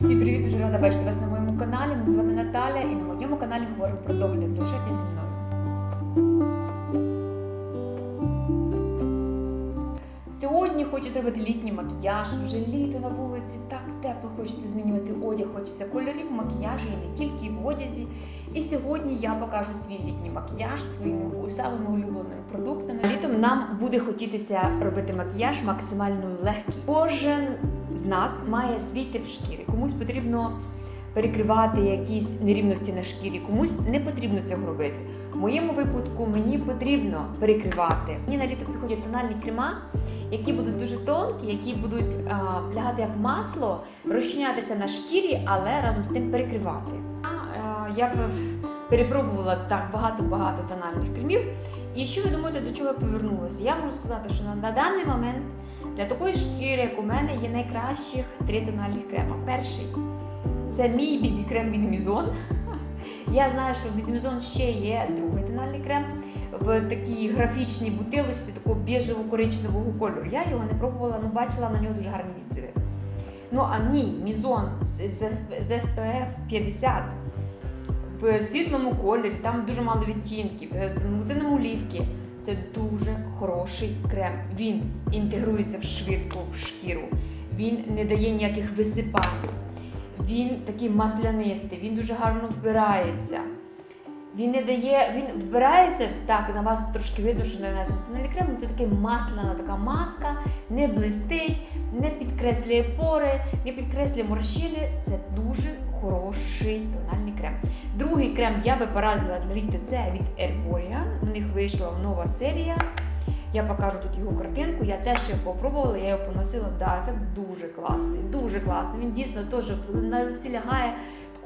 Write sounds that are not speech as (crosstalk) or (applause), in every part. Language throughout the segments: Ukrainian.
Всім привіт, дуже рада бачити вас на моєму каналі. Мене звати Наталя і на моєму каналі говоримо про догляд. Залишайтесь зі мною. Сьогодні хочу зробити літній макіяж. Вже літо на вулиці, так хочеться змінювати одяг, хочеться кольорів макіяжу і не тільки в одязі. І сьогодні я покажу свій літній макіяж своїми самими улюбленими продуктами. Літом нам буде хотітися робити макіяж максимально легкий. Кожен з нас має свій тип шкіри. Комусь потрібно перекривати якісь нерівності на шкірі, комусь не потрібно цього робити. В моєму випадку мені потрібно перекривати. Мені на літо підходять тональні крема, які будуть дуже тонкі, які будуть лягати як масло, розчинятися на шкірі, але разом з тим перекривати. Я б перепробувала так багато-багато тональних кремів. І що ви думаєте, до чого я повернулася? Я можу сказати, що на, даний момент для такої шкіри, як у мене, є найкращих три тональних крема. Перший це мій бібі-крем від Мізон. Я знаю, що від Мізон ще є другий тональний крем в такій графічній бутилочці такого біжево-коричневого кольору. Я його не пробувала, але бачила на нього дуже гарні відзиви. Ну а мій Мізон з, FPF 50 в світлому кольорі, там дуже мало відтінків, з магазином улітки. Це дуже хороший крем. Він інтегрується швидко в шкіру, він не дає ніяких висипань. Він такий маслянистий, він дуже гарно вбирається. Він не дає, він вбирається так, на вас трошки видно, що нанесено тональний крем, це така масляна така маска, не блистить, не підкреслює пори, не підкреслює морщини. Це дуже хороший тональний крем. Другий крем я би порадила для літа це від Herborian. У них вийшла нова серія. Я покажу тут його картинку. Я теж його попробувала, я його поносила. Да, ефект дуже класний, дуже класний. Він дійсно теж на лиці лягає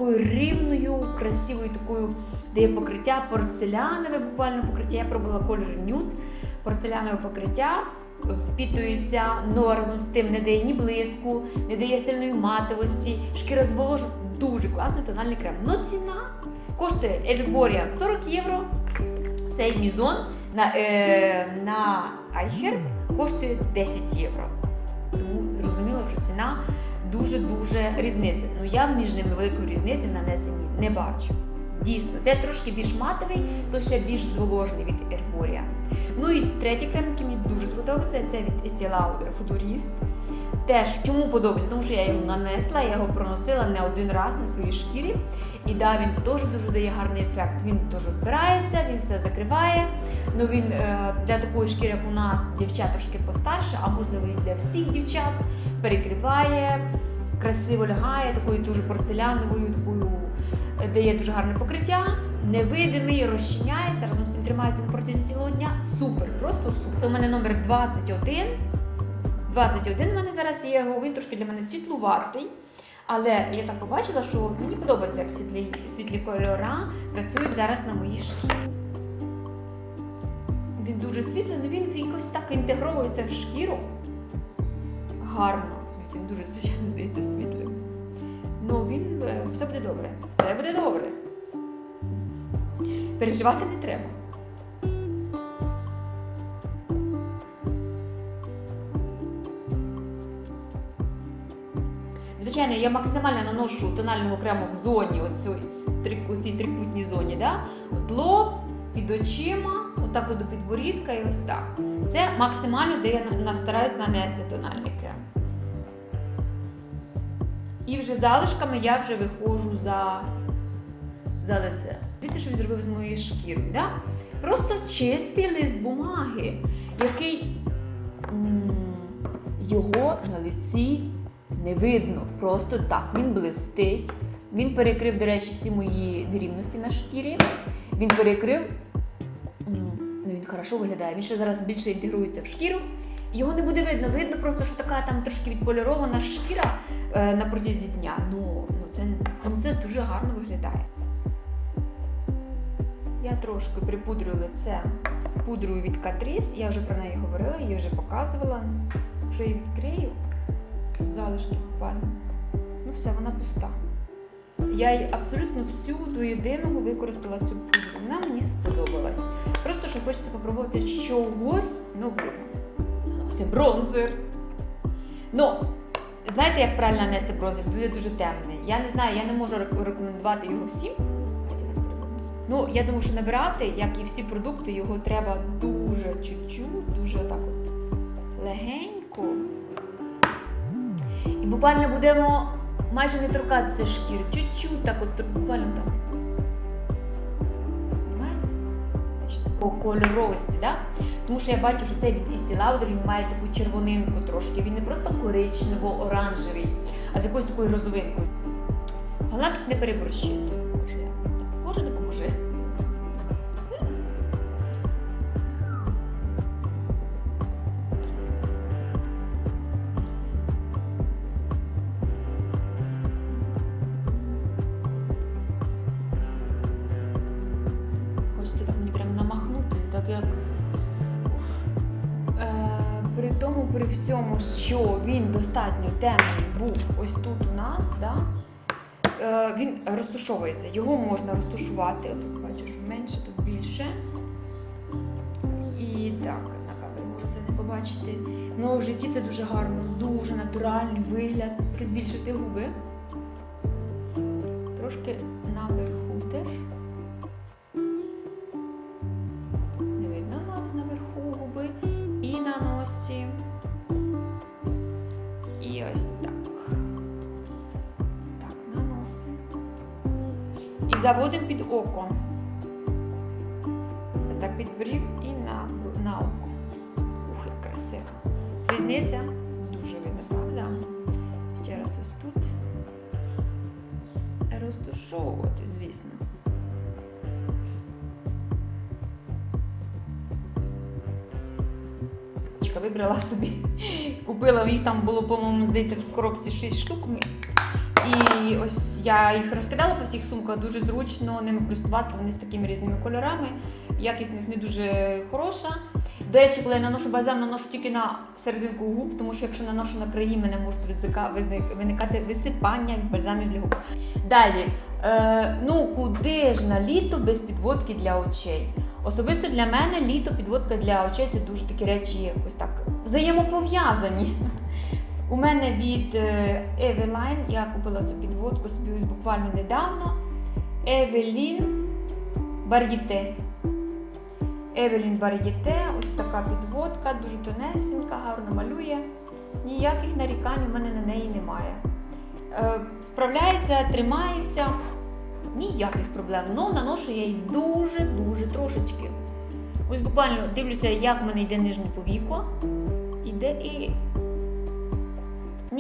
такою рівною, красивою такою, дає покриття, порцелянове буквально покриття. Я пробувала колір нюд, порцелянове покриття. Впітується, але разом з тим не дає ні блиску, не дає сильної матовості, шкіра зволожена. Дуже класний тональний крем. Ну ціна коштує Herborian 40 євро. Цей мізон на, е, на iHerb коштує 10 євро. Тому зрозуміло, що ціна дуже-дуже різниця. Ну я між ними великої різниці в нанесенні не бачу. Дійсно, це трошки більш матовий, то ще більш зволожений від Ерборія. Ну і третій крем, який мені дуже сподобається, це від Estee Lauder Futurist. Теж чому подобається? Тому що я його нанесла, я його проносила не один раз на своїй шкіррі. І да, він теж дуже дає гарний ефект. Він теж вбирається, він все закриває. Ну він е, для такої шкіри, як у нас, дівчат трошки постарше, а можливо і для всіх дівчат, перекриває, красиво лягає, такою дуже порцеляновою, такою е, дає дуже гарне покриття. Невидимий, розчиняється, разом з тим тримається на протязі цілого дня. Супер, просто супер. У мене номер 21. 21 в мене зараз є його, він трошки для мене світлуватий. Але я так побачила, що мені подобається, як світлі, світлі кольора працюють зараз на моїй шкірі. Він дуже світлий, але він якось так інтегровується в шкіру. Гарно. Він дуже, звичайно, здається, світлим. Ну, він е, все буде добре. Все буде добре. Переживати не треба. Звичайно, я максимально наношу тонального крему в зоні, у цій трикутній зоні, да? От лоб, під очима, отак от до підборідка і ось так. Це максимально, де я стараюсь нанести тональний крем. І вже залишками я вже виходжу за, за лице. Дивіться, що він зробив з моєю шкірою. Да? Просто чистий лист бумаги, який м, його на лиці не видно. Просто так. Він блистить. Він перекрив, до речі, всі мої нерівності на шкірі. Він перекрив. Ну, він хорошо виглядає. Він ще зараз більше інтегрується в шкіру. Його не буде видно. Видно просто, що така там трошки відполірована шкіра е, на протязі дня. Ну, ну, це, ну, це дуже гарно виглядає. Я трошки припудрюю лице пудрою від Catrice. Я вже про неї говорила, її вже показувала. Що її відкрию, залишки буквально. Ну все, вона пуста. Я її абсолютно всю до єдиного використала цю пудру. Вона мені сподобалась. Просто що хочеться спробувати чогось нового. Це бронзер. Ну, знаєте, як правильно нанести бронзер? Буде дуже темний. Я не знаю, я не можу рекомендувати його всім. Ну, я думаю, що набирати, як і всі продукти, його треба дуже чуть-чуть, дуже так от легенько. І буквально будемо майже не торкатися шкіри. Чуть-чуть так от буквально так. По кольоровості, да? Тому що я бачу, що цей від Істі Лаудер він має таку червонинку трошки. Він не просто коричнево-оранжевий, а з якоюсь такою розовинкою. Головне тут не переборщити. При всьому, що він достатньо темний був ось тут у нас, да? е, він розтушовується. Його можна розтушувати. Тут бачу, що менше, тут більше. І так, на камері можу це не побачити. Ну, в житті це дуже гарно, дуже натуральний вигляд. Збільшити губи. Трошки наверху заводимо під око. Ось так під брів і на, на око. Ух, як красиво. Різниця дуже видно, правда? Ще раз ось тут. Розтушовувати, звісно. Вибрала собі, купила їх там було, по-моєму, здається, в коробці 6 штук. І ось я їх розкидала по всіх сумках, дуже зручно ними користуватися, вони з такими різними кольорами. Якість в них не дуже хороша. До речі, коли я наношу бальзам, наношу тільки на серединку губ, тому що якщо наношу на краї, мене можуть виникати висипання від бальзамів для губ. Далі, е, ну куди ж на літо без підводки для очей? Особисто для мене літо підводка для очей це дуже такі речі, ось так взаємопов'язані. У мене від е, Eveline, я купила цю підводку собі буквально недавно. Evelyn Varieté. Evelyn Varieté, ось така підводка, дуже тонесенька, гарно малює. Ніяких нарікань у мене на неї немає. Е, справляється, тримається, ніяких проблем. Ну, наношу я її дуже-дуже трошечки. Ось буквально дивлюся, як в мене йде нижнє повіко. Іде і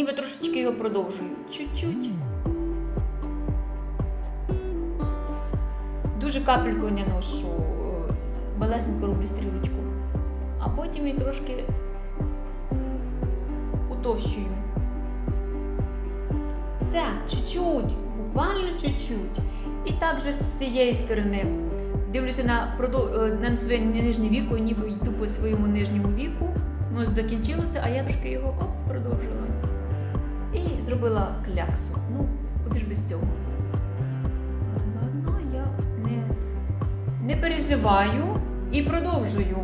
ніби трошечки його продовжую. Чуть-чуть. Дуже капелькою не ношу, е, роблю стрілочку, а потім її трошки утовщую. Все, чуть-чуть, буквально чуть-чуть. І так же з цієї сторони. Дивлюся на, е, на своє нижнє віко, ніби йду по своєму нижньому віку. Ну, закінчилося, а я трошки його оп, продовжила. Зробила кляксу. Ну, куди ж без цього? Але ладно, я не, не переживаю і продовжую.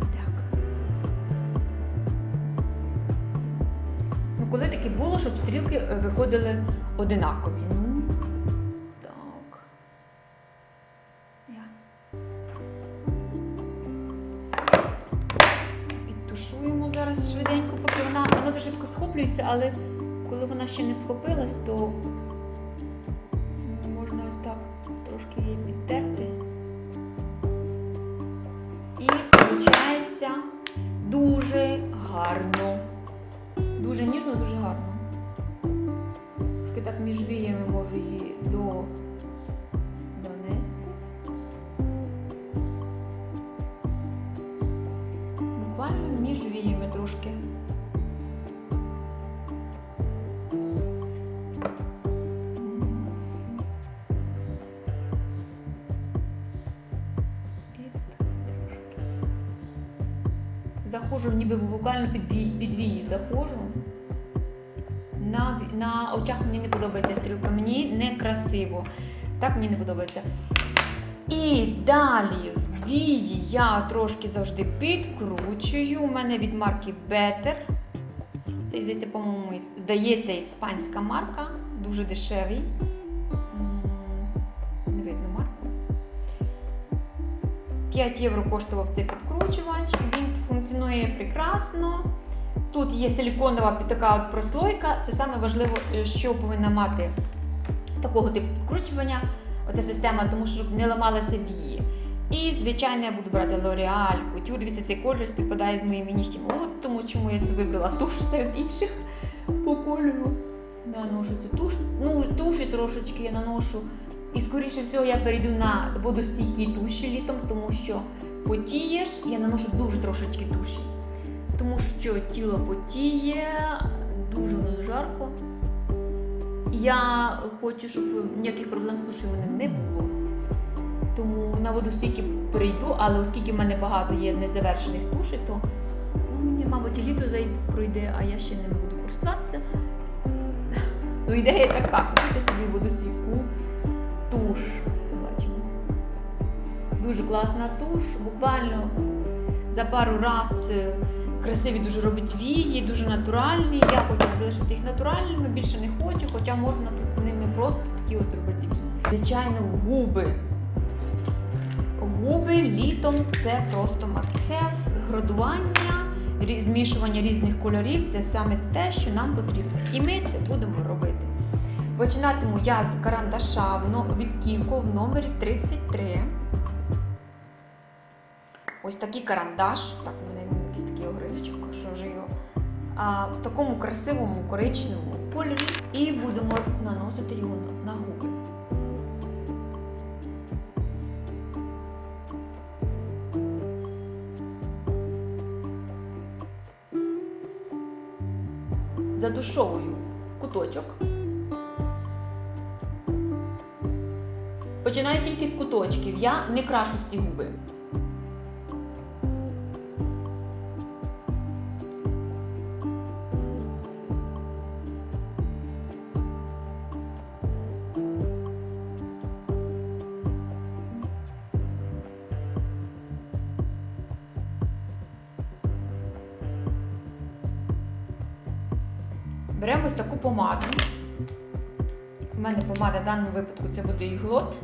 Так. Ну, коли таке було, щоб стрілки е, виходили одинакові. Але коли вона ще не схопилась, то можна ось так трошки її підтерти. І виходить дуже гарно. Дуже ніжно, дуже гарно. Трошки так між віями можу її до... Заходжу, ніби буквально під вій, заходжу. На, на очах мені не подобається стрілка, мені не красиво. Так мені не подобається. І далі вії я трошки завжди підкручую. У мене від марки Better. Це здається, по-моєму, здається, іспанська марка, дуже дешевий. Не видно марку. 5 євро коштував цей підкручувач, він функціонує прекрасно. Тут є силіконова така от прослойка. Це саме важливо, е, що повинна мати такого типу підкручування, оця система, тому що щоб не ламалася вії. І, звичайно, я буду брати L'Oreal, Couture. Дивіться, цей колір співпадає з моїми нігтями. От тому чому я цю вибрала (laughs) туш серед інших по кольору. Наношу цю туш. Ну, туші трошечки я наношу. І скоріше всього я перейду на водостійкі туші літом, тому що потієш, я наношу дуже трошечки туші. Тому що тіло потіє, дуже жарко. Я хочу, щоб ніяких проблем з тушею в мене не було. Тому на водостійки прийду, але оскільки в мене багато є незавершених тушей, то ну, мені, мабуть, літо пройде, а я ще не буду користуватися. Ну, ідея така, купити собі водостійку туш. Дуже класна туш. Буквально за пару раз е, красиві дуже робить вії, дуже натуральні. Я хочу залишити їх натуральними, більше не хочу, хоча можна тут ними просто такі от робити вії. Звичайно, губи. Губи літом це просто have. Градування, змішування різних кольорів це саме те, що нам потрібно. І ми це будемо робити. Починатиму я з карандаша від Ківко в номері 33. Ось такий карандаш. Так, у мене якийсь такий огризочок, що вже його. А, в такому красивому коричневому кольорі. І будемо наносити його на- на губи. Задушовую куточок. Починаю тільки з куточків. Я не крашу всі губи. Беремо ось таку помаду. У мене помада в даному випадку це буде іглот.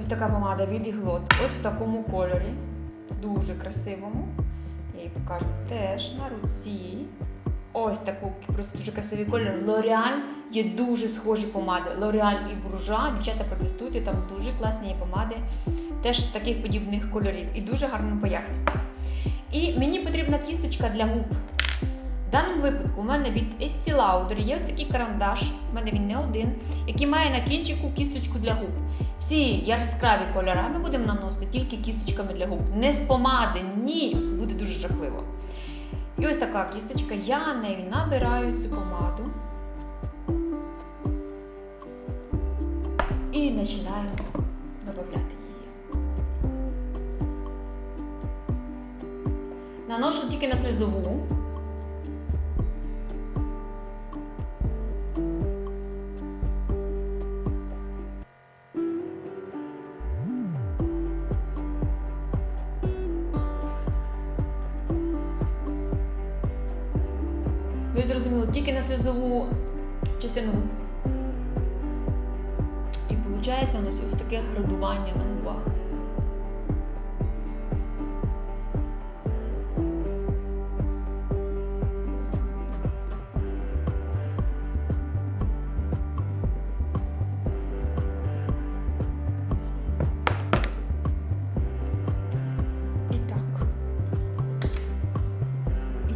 Ось така помада від іглот. Ось в такому кольорі. Дуже красивому. Я її покажу теж на руці. Ось таку просто дуже красивий колір. L'Oreal є дуже схожі помади. L'Oreal і Bourjois. Дівчата протестуйте, там дуже класні є помади. Теж з таких подібних кольорів. І дуже гарно по якості. І мені потрібна кісточка для губ. В даному випадку у мене від Estee Lauder є ось такий карандаш, у мене він не один, який має на кінчику кісточку для губ. Всі яскраві кольори ми будемо наносити тільки кісточками для губ. Не з помади, ні, буде дуже жахливо. І ось така кісточка, я нею набираю цю помаду. І починаємо додати її. Наношу тільки на слизову. Тільки на сльозову частину губ. І виходить у нас ось таке градування на губах.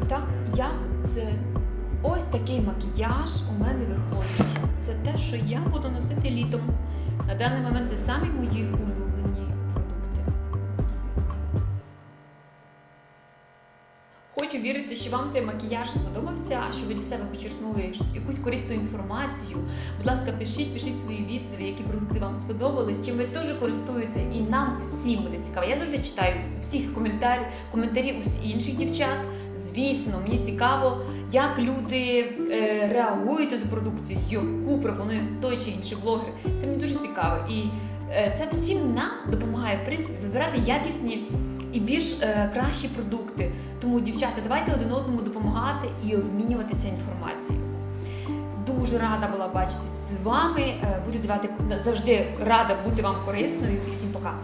Так, як це ось такий макіяж у мене виходить. Це те, що я буду носити літом. На даний момент це самі мої улюблені продукти. Хочу вірити, що вам цей макіяж сподобався, що ви для себе почерпнули якусь корисну інформацію. Будь ласка, пишіть, пишіть свої відзиви, які продукти вам сподобались, чим ви теж користуєтеся, і нам всім буде цікаво. Я завжди читаю всіх коментарів, коментарі усіх інших дівчат. Звісно, мені цікаво, як люди е, реагують на ту продукцію, яку пропонує той чи інший блогер. Це мені дуже цікаво. І е, це всім нам допомагає в принципі вибирати якісні і більш е, кращі продукти. Тому, дівчата, давайте один одному допомагати і обмінюватися інформацією. Дуже рада була бачитись з вами. Буду давати завжди рада бути вам корисною і всім пока.